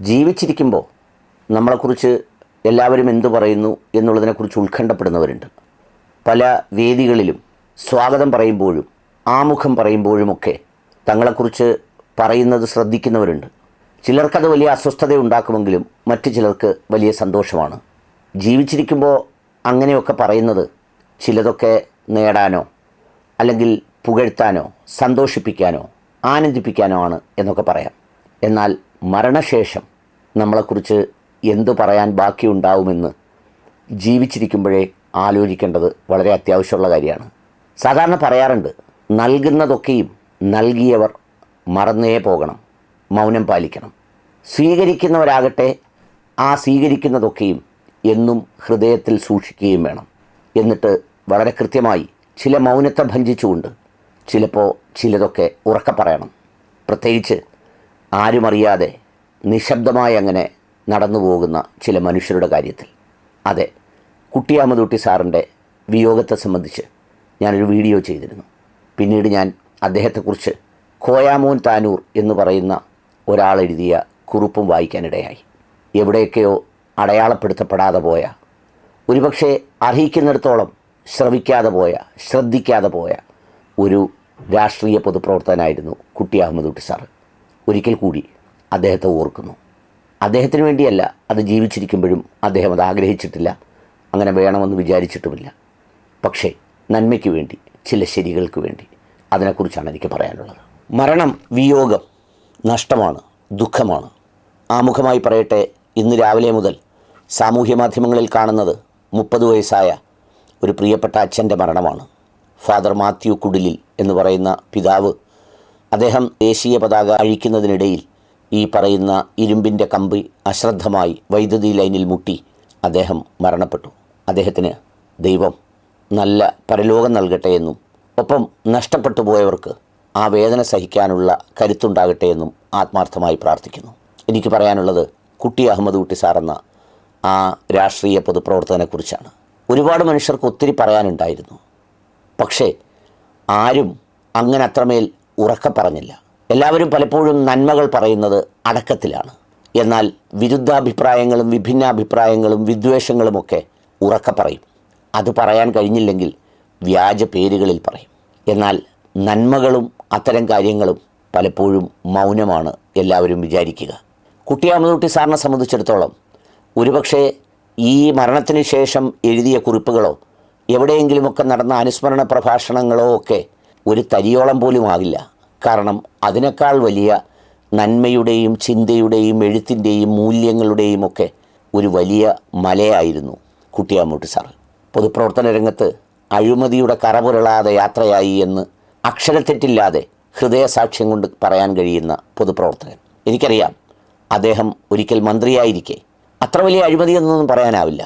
ജീവിച്ചിരിക്കുമ്പോൾ നമ്മളെക്കുറിച്ച് എല്ലാവരും എന്തു പറയുന്നു എന്നുള്ളതിനെക്കുറിച്ച് ഉത്കണ്ഠപ്പെടുന്നവരുണ്ട്. പല വേദികളിലും സ്വാഗതം പറയുമ്പോഴും ആമുഖം പറയുമ്പോഴുമൊക്കെ തങ്ങളെക്കുറിച്ച് പറയുന്നത് ശ്രദ്ധിക്കുന്നവരുണ്ട്. ചിലർക്കത് വലിയ അസ്വസ്ഥത ഉണ്ടാക്കുമെങ്കിലും മറ്റു ചിലർക്ക് വലിയ സന്തോഷമാണ്. ജീവിച്ചിരിക്കുമ്പോൾ അങ്ങനെയൊക്കെ പറയുന്നത് ചിലതൊക്കെ നേടാനോ അല്ലെങ്കിൽ പുകഴ്ത്താനോ സന്തോഷിപ്പിക്കാനോ ആനന്ദിപ്പിക്കാനോ ആണ് എന്നൊക്കെ പറയാം. എന്നാൽ മരണശേഷം നമ്മളെക്കുറിച്ച് എന്തു പറയാൻ ബാക്കിയുണ്ടാവുമെന്ന് ജീവിച്ചിരിക്കുമ്പോഴേ ആലോചിക്കേണ്ടത് വളരെ അത്യാവശ്യമുള്ള കാര്യമാണ്. സാധാരണ പറയാറുണ്ട് നൽകുന്നതൊക്കെയും നൽകിയവർ മറന്നേ പോകണം മൗനം പാലിക്കണം. സ്വീകരിക്കുന്നവരാകട്ടെ ആ സ്വീകരിക്കുന്നതൊക്കെയും എന്നും ഹൃദയത്തിൽ സൂക്ഷിക്കുകയും വേണം. എന്നിട്ട് വളരെ കൃത്യമായി ചില മൗനത്തെ ഭഞ്ജിച്ചുകൊണ്ട് ചിലപ്പോൾ ചിലതൊക്കെ ഉറക്കെ പറയണം. പ്രത്യേകിച്ച് ആരുമറിയാതെ നിശബ്ദമായി അങ്ങനെ നടന്നു പോകുന്ന ചില മനുഷ്യരുടെ കാര്യത്തിൽ. അതെ കുട്ടിയാമതൂട്ടി സാറിന്റെ വിയോഗത്തെ സംബന്ധിച്ച് ഞാനൊരു വീഡിയോ ചെയ്തിരുന്നു. പിന്നീട് ഞാൻ അദ്ദേഹത്തെക്കുറിച്ച് കോയാമോൻ താനൂർ എന്ന് പറയുന്ന ഒരാൾ എഴുതിയ കുറിപ്പും വായിക്കാനിടയായി. എവിടെയൊക്കെയോ അടയാളപ്പെടുത്തപ്പെടാതെ പോയ ഒരുപക്ഷെ അർഹിക്കുന്നിടത്തോളം ശ്രവിക്കാതെ പോയ ശ്രദ്ധിക്കാതെ പോയ ഒരു രാഷ്ട്രീയ പൊതുപ്രവർത്തകനായിരുന്നു കുട്ടി അഹമ്മദ് കുട്ടി സാറ്. ഒരിക്കൽ കൂടി അദ്ദേഹത്തെ ഓർക്കുന്നു. അദ്ദേഹത്തിന് വേണ്ടിയല്ല അത് ജീവിച്ചിരിക്കുമ്പോഴും അദ്ദേഹം അത് ആഗ്രഹിച്ചിട്ടില്ല. അങ്ങനെ വേണമെന്ന് വിചാരിച്ചിട്ടുമില്ല. പക്ഷേ നന്മയ്ക്ക് വേണ്ടി ചില ശരികൾക്ക് വേണ്ടി അതിനെക്കുറിച്ചാണ് എനിക്ക് പറയാനുള്ളത്. മരണം വിയോഗം നഷ്ടമാണ് ദുഃഖമാണ്. ആമുഖമായി പറയട്ടെ ഇന്ന് രാവിലെ മുതൽ സാമൂഹ്യ മാധ്യമങ്ങളിൽ കാണുന്നത് മുപ്പത് വയസ്സായ ഒരു പ്രിയപ്പെട്ട അച്ഛന്റെ മരണമാണ്. ഫാദർ മാത്യു കുടിലിൽ എന്ന് പറയുന്ന പിതാവ് അദ്ദേഹം ദേശീയ പതാക അഴിക്കുന്നതിനിടയിൽ ഈ പറയുന്ന ഇരുമ്പിന്റെ കമ്പി അശ്രദ്ധമായി വൈദ്യുതി ലൈനിൽ മുട്ടി അദ്ദേഹം മരണപ്പെട്ടു. അദ്ദേഹത്തിന് ദൈവം നല്ല പരലോകം നൽകട്ടെ എന്നും ഒപ്പം നഷ്ടപ്പെട്ടു പോയവർക്ക് ആ വേദന സഹിക്കാനുള്ള കരുത്തുണ്ടാകട്ടെ എന്നും ആത്മാർത്ഥമായി പ്രാർത്ഥിക്കുന്നു. എനിക്ക് പറയാനുള്ളത് കുട്ടി അഹമ്മദ് കുട്ടി സാറെന്ന ആ രാഷ്ട്രീയ പൊതുപ്രവർത്തകനെക്കുറിച്ചാണ്. ഒരുപാട് മനുഷ്യർക്ക് ഒത്തിരി പറയാനുണ്ടായിരുന്നു. പക്ഷേ ആരും അങ്ങനെ അത്രമേൽ ഉറക്കെ പറഞ്ഞില്ല. എല്ലാവരും പലപ്പോഴും നന്മകൾ പറയുന്നത് അടക്കത്തിലാണ്. എന്നാൽ വിരുദ്ധാഭിപ്രായങ്ങളും വിഭിന്നാഭിപ്രായങ്ങളും വിദ്വേഷങ്ങളുമൊക്കെ ഉറക്കെ പറയും. അത് പറയാൻ കഴിഞ്ഞില്ലെങ്കിൽ വ്യാജ പേരുകളിൽ പറയും. എന്നാൽ നന്മകളും അത്തരം കാര്യങ്ങളും പലപ്പോഴും മൗനമാണ് എല്ലാവരും വിചാരിക്കുക. കുട്ടിയാമതൂട്ടി സാറിനെ സംബന്ധിച്ചിടത്തോളം ഒരുപക്ഷെ ഈ മരണത്തിന് ശേഷം എഴുതിയ കുറിപ്പുകളോ എവിടെയെങ്കിലുമൊക്കെ നടന്ന അനുസ്മരണ പ്രഭാഷണങ്ങളോ ഒക്കെ ഒരു തരിയോളം പോലും ആകില്ല. കാരണം അതിനേക്കാൾ വലിയ നന്മയുടെയും ചിന്തയുടെയും എഴുത്തിന്റെയും മൂല്യങ്ങളുടെയും ഒക്കെ ഒരു വലിയ മലയായിരുന്നു കുട്ടിയാമൂട്ടി സാറ്. പൊതുപ്രവർത്തന രംഗത്ത് അഴിമതിയുടെ കറപുരളാതെ യാത്രയായി എന്ന് അക്ഷരത്തെറ്റില്ലാതെ ഹൃദയസാക്ഷ്യം കൊണ്ട് പറയാൻ കഴിയുന്ന പൊതുപ്രവർത്തകൻ. എനിക്കറിയാം അദ്ദേഹം ഒരിക്കൽ മന്ത്രിയായിരിക്കെ. അത്ര വലിയ അഴിമതിയെന്നൊന്നും പറയാനാവില്ല.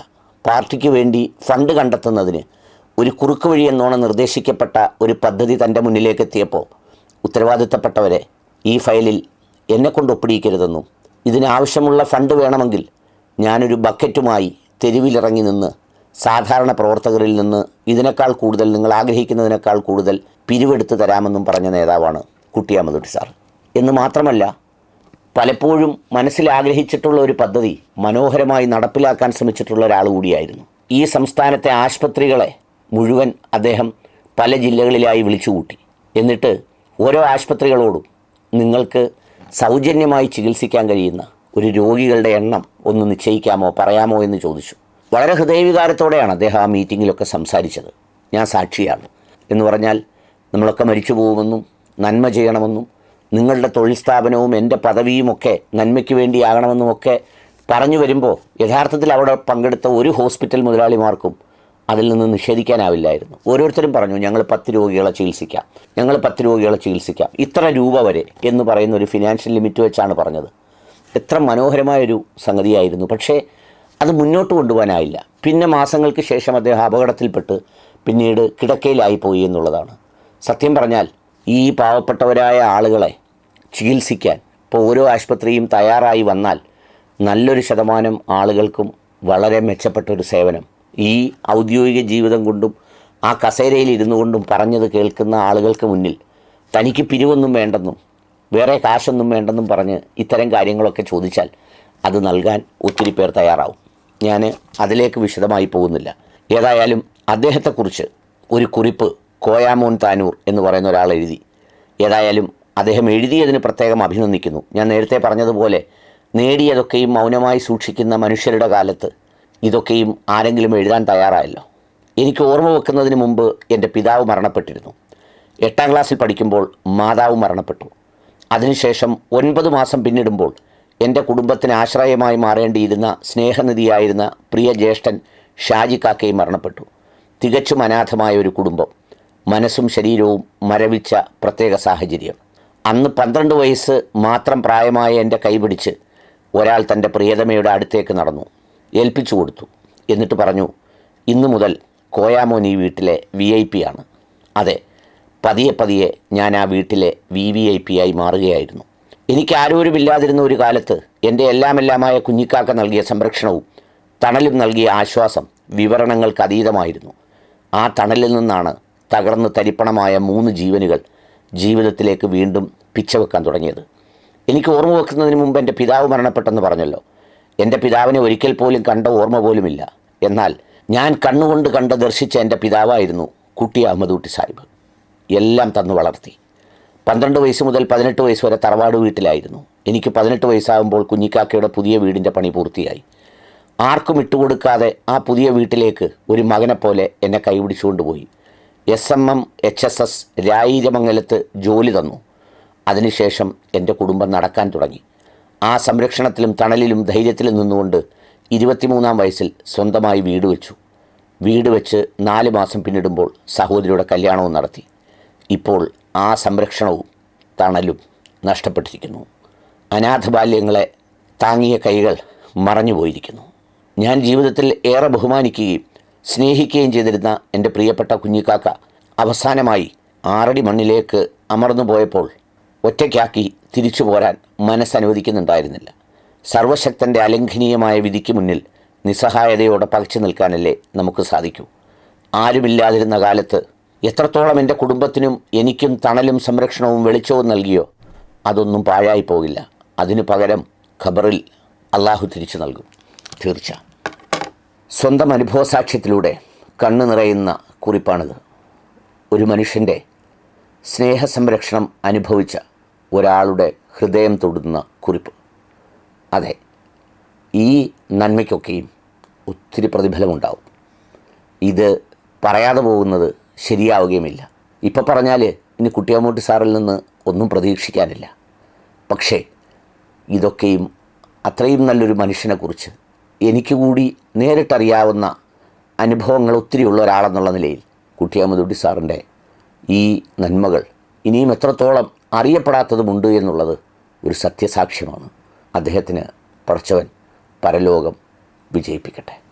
പാർട്ടിക്ക് വേണ്ടി ഫണ്ട് കണ്ടെത്തുന്നതിന് ഒരു കുറുക്ക് വഴി എന്നോണം നിർദ്ദേശിക്കപ്പെട്ട ഒരു പദ്ധതി തന്റെ മുന്നിലേക്ക് എത്തിയപ്പോൾ ഉത്തരവാദിത്തപ്പെട്ടവരെ ഈ ഫയലിൽ എന്നെക്കൊണ്ട് ഒപ്പിടിയിക്കരുതെന്നും ഇതിനാവശ്യമുള്ള ഫണ്ട് വേണമെങ്കിൽ ഞാനൊരു ബക്കറ്റുമായി തെരുവിലിറങ്ങി നിന്ന് സാധാരണ പ്രവർത്തകരിൽ നിന്ന് ഇതിനേക്കാൾ കൂടുതൽ നിങ്ങൾ ആഗ്രഹിക്കുന്നതിനേക്കാൾ കൂടുതൽ പിരിവെടുത്ത് തരാമെന്നും പറഞ്ഞ നേതാവാണ് കുട്ടിയാമതുട്ടി സാർ. എന്ന് മാത്രമല്ല പലപ്പോഴും മനസ്സിൽ ആഗ്രഹിച്ചിട്ടുള്ള ഒരു പദ്ധതി മനോഹരമായി നടപ്പിലാക്കാൻ ശ്രമിച്ചിട്ടുള്ള ഒരാൾ കൂടിയായിരുന്നു. ഈ സംസ്ഥാനത്തെ ആശുപത്രികളെ മുഴുവൻ അദ്ദേഹം പല ജില്ലകളിലായി വിളിച്ചുകൂട്ടി. എന്നിട്ട് ഓരോ ആശുപത്രികളോടും നിങ്ങൾക്ക് സൗജന്യമായി ചികിത്സിക്കാൻ കഴിയുന്ന ഒരു രോഗികളുടെ എണ്ണം ഒന്ന് നിശ്ചയിക്കാമോ പറയാമോ എന്ന് ചോദിച്ചു. വളരെ ഹൃദയവികാരത്തോടെയാണ് അദ്ദേഹം ആ മീറ്റിങ്ങിലൊക്കെ സംസാരിച്ചത്. ഞാൻ സാക്ഷിയാണ്. എന്ന് പറഞ്ഞാൽ നമ്മളൊക്കെ മരിച്ചു പോകുമെന്നും നന്മ ചെയ്യണമെന്നും നിങ്ങളുടെ തൊഴിൽ സ്ഥാപനവും എന്റെ പദവിയുമൊക്കെ നന്മയ്ക്ക് വേണ്ടിയാകണമെന്നുമൊക്കെ പറഞ്ഞു വരുമ്പോൾ യഥാർത്ഥത്തിൽ അവിടെ പങ്കെടുത്ത ഒരു ഹോസ്പിറ്റൽ മുതലാളിമാർക്കും അതിൽ നിന്ന് നിഷേധിക്കാനാവില്ലായിരുന്നു. ഓരോരുത്തരും പറഞ്ഞു ഞങ്ങൾ പത്ത് രോഗികളെ ചികിത്സിക്കാം. ഞങ്ങൾ പത്ത് രോഗികളെ ചികിത്സിക്കാം. ഇത്ര രൂപ വരെ എന്ന് പറയുന്ന ഒരു ഫിനാൻഷ്യൽ ലിമിറ്റ് വെച്ചാണ് പറഞ്ഞത്. എത്ര മനോഹരമായൊരു സംഗതിയായിരുന്നു. പക്ഷേ അത് മുന്നോട്ട് കൊണ്ടുപോകാനായില്ല. പിന്നെ മാസങ്ങൾക്ക് ശേഷം അദ്ദേഹം അപകടത്തിൽപ്പെട്ട് പിന്നീട് കിടക്കയിലായിപ്പോയി എന്നുള്ളതാണ്. സത്യം പറഞ്ഞാൽ ഈ പാവപ്പെട്ടവരായ ആളുകളെ ചികിത്സിക്കാൻ ഇപ്പോൾ ഓരോ ആശുപത്രിയും തയ്യാറായി വന്നാൽ നല്ലൊരു ശതമാനം ആളുകൾക്കും വളരെ മെച്ചപ്പെട്ട ഒരു സേവനം ഈ ഔദ്യോഗിക ജീവിതം കൊണ്ടും ആ കസേരയിൽ ഇരുന്നു കൊണ്ടും പറഞ്ഞത് കേൾക്കുന്ന ആളുകൾക്ക് മുന്നിൽ തനിക്ക് പിരിവൊന്നും വേണ്ടെന്നും വേറെ കാശൊന്നും വേണ്ടെന്നും പറഞ്ഞ് ഇത്തരം കാര്യങ്ങളൊക്കെ ചോദിച്ചാൽ അത് നൽകാൻ ഒത്തിരി പേർ തയ്യാറാവും. ഞാൻ അതിലേക്ക് വിശദമായി പോകുന്നില്ല. ഏതായാലും അദ്ദേഹത്തെക്കുറിച്ച് ഒരു കുറിപ്പ് കോയാമോൻ താനൂർ എന്ന് പറയുന്ന ഒരാൾ എഴുതി. ഏതായാലും അദ്ദേഹം എഴുതിയതിന് പ്രത്യേകം അഭിനന്ദിക്കുന്നു. ഞാൻ നേരത്തെ പറഞ്ഞതുപോലെ നേടിയതൊക്കെയും മൗനമായി സൂക്ഷിക്കുന്ന മനുഷ്യരുടെ കാലത്ത് ഇതൊക്കെയും ആരെങ്കിലും എഴുതാൻ തയ്യാറായല്ലോ. എനിക്ക് ഓർമ്മ വെക്കുന്നതിന് മുമ്പ് എന്റെ പിതാവ് മരണപ്പെട്ടിരുന്നു. എട്ടാം ക്ലാസ്സിൽ പഠിക്കുമ്പോൾ മാതാവ് മരണപ്പെട്ടു. അതിനുശേഷം ഒൻപത് മാസം പിന്നിടുമ്പോൾ എന്റെ കുടുംബത്തിന് ആശ്രയമായി മാറേണ്ടിയിരുന്ന സ്നേഹനിധിയായിരുന്ന പ്രിയ ജ്യേഷ്ഠൻ ഷാജി കാക്കയും മരണപ്പെട്ടു. തികച്ചും അനാഥമായ ഒരു കുടുംബം. മനസ്സും ശരീരവും മരവിച്ച പ്രത്യേക സാഹചര്യം. അന്ന് പന്ത്രണ്ട് വയസ്സ് മാത്രം പ്രായമായ എന്റെ കൈപിടിച്ച് ഒരാൾ തന്റെ പ്രിയതമയുടെ അടുത്തേക്ക് നടന്നു. ഏൽപ്പിച്ചു കൊടുത്തു. എന്നിട്ട് പറഞ്ഞു ഇന്നു മുതൽ കോയാമോൻ ഈ വീട്ടിലെ വി ഐ പി ആണ്. അതെ പതിയെ പതിയെ ഞാൻ ആ വീട്ടിലെ വി വി ഐ പി ആയി മാറുകയായിരുന്നു. എനിക്ക് ആരോരുമില്ലാതിരുന്ന ഒരു കാലത്ത് എന്റെ എല്ലാമെല്ലാമായ കുഞ്ഞിക്കാക്ക നൽകിയ സംരക്ഷണവും തണലും നൽകിയ ആശ്വാസം വിവരണങ്ങൾക്ക് അതീതമായിരുന്നു. ആ തണലിൽ നിന്നാണ് തകർന്ന് തരിപ്പണമായ മൂന്ന് ജീവനുകൾ ജീവിതത്തിലേക്ക് വീണ്ടും പിച്ചവെക്കാൻ തുടങ്ങിയത്. എനിക്ക് ഓർമ്മ വെക്കുന്നതിന് മുമ്പ് എന്റെ പിതാവ് മരണപ്പെട്ടെന്ന് പറഞ്ഞല്ലോ. എന്റെ പിതാവിനെ ഒരിക്കൽ പോലും കണ്ട ഓർമ്മ പോലുമില്ല. എന്നാൽ ഞാൻ കണ്ണുകൊണ്ട് കണ്ട് ദർശിച്ച എന്റെ പിതാവായിരുന്നു കുട്ടി അഹമ്മദൂട്ടി സാഹിബ്. എല്ലാം തന്നു വളർത്തി. പന്ത്രണ്ട് വയസ്സ് മുതൽ പതിനെട്ട് വയസ്സ് വരെ തറവാട് വീട്ടിലായിരുന്നു. എനിക്ക് പതിനെട്ട് വയസ്സാകുമ്പോൾ കുഞ്ഞിക്കാക്കയുടെ പുതിയ വീടിന്റെ പണി പൂർത്തിയായി. ആർക്കും ഇട്ടുകൊടുക്കാതെ ആ പുതിയ വീട്ടിലേക്ക് ഒരു മകനെ പോലെ എന്നെ കൈപിടിച്ചുകൊണ്ടുപോയി. S M M H S S രായിരമംഗലത്ത് ജോലി തന്നു. അതിനുശേഷം എന്റെ കുടുംബം നടക്കാൻ തുടങ്ങി. ആ സംരക്ഷണത്തിലും തണലിലും ധൈര്യത്തിലും നിന്നുകൊണ്ട് ഇരുപത്തിമൂന്നാം വയസ്സിൽ സ്വന്തമായി വീട് വെച്ചു. വീട് വെച്ച് നാല് മാസം പിന്നിടുമ്പോൾ സഹോദരിയുടെ കല്യാണവും നടത്തി. ഇപ്പോൾ ആ സംരക്ഷണവും തണലും നഷ്ടപ്പെട്ടിരിക്കുന്നു. അനാഥ ബാല്യങ്ങളെ താങ്ങിയ കൈകൾ മറഞ്ഞുപോയിരിക്കുന്നു ഞാൻ ജീവിതത്തിൽ ഏറെ ബഹുമാനിക്കുകയും സ്നേഹിക്കുകയും ചെയ്തിരുന്ന എന്റെ പ്രിയപ്പെട്ട കുഞ്ഞിക്കാക്ക അവസാനമായി ആറടി മണ്ണിലേക്ക് അമർന്നു പോയപ്പോൾ ഒറ്റയ്ക്കാക്കി തിരിച്ചു പോരാൻ മനസ്സനുവദിക്കുന്നുണ്ടായിരുന്നില്ല. സർവശക്തന്റെ അലംഘനീയമായ വിധിക്ക് മുന്നിൽ നിസ്സഹായതയോടെ പകച്ചു നിൽക്കാനല്ലേ നമുക്ക് സാധിക്കൂ. ആരുമില്ലാതിരുന്ന കാലത്ത് എത്രത്തോളം എന്റെ കുടുംബത്തിനും എനിക്കും തണലും സംരക്ഷണവും വെളിച്ചവും നൽകിയോ അതൊന്നും പാഴായി പോകില്ല. അതിനു പകരം ഖബറിൽ അള്ളാഹു തിരിച്ചു നൽകും. തീർച്ച. സ്വന്തം അനുഭവസാക്ഷ്യത്തിലൂടെ കണ്ണു നിറയുന്ന കുറിപ്പാണിത്. ഒരു മനുഷ്യന്റെ സ്നേഹസംരക്ഷണം അനുഭവിച്ച ഒരാളുടെ ഹൃദയം തൊടുന്ന കുറിപ്പ്. അതെ ഈ നന്മയ്ക്കൊക്കെയും ഒത്തിരി പ്രതിഫലമുണ്ടാവും. ഇത് പറയാതെ പോകുന്നത് ശരിയാവുകയുമില്ല. ഇപ്പോൾ പറഞ്ഞാൽ ഇനി കുട്ടിയാമൂട്ടി സാറിൽ നിന്ന് ഒന്നും പ്രതീക്ഷിക്കാനില്ല. പക്ഷേ ഇതൊക്കെയും അത്രയും നല്ലൊരു മനുഷ്യനെക്കുറിച്ച് എനിക്ക് കൂടി നേരിട്ടറിയാവുന്ന അനുഭവങ്ങൾ ഒത്തിരി ഉള്ള ഒരാളെന്നുള്ള നിലയിൽ കുട്ടിയാമുദുട്ടി സാറിന്റെ ഈ നന്മകൾ ഇനിയും എത്രത്തോളം അറിയപ്പെടാത്തതുമുണ്ട് എന്നുള്ളത് ഒരു സത്യസാക്ഷ്യമാണ്. അദ്ദേഹത്തിന് പടച്ചവൻ പരലോകം വിജയിപ്പിക്കട്ടെ.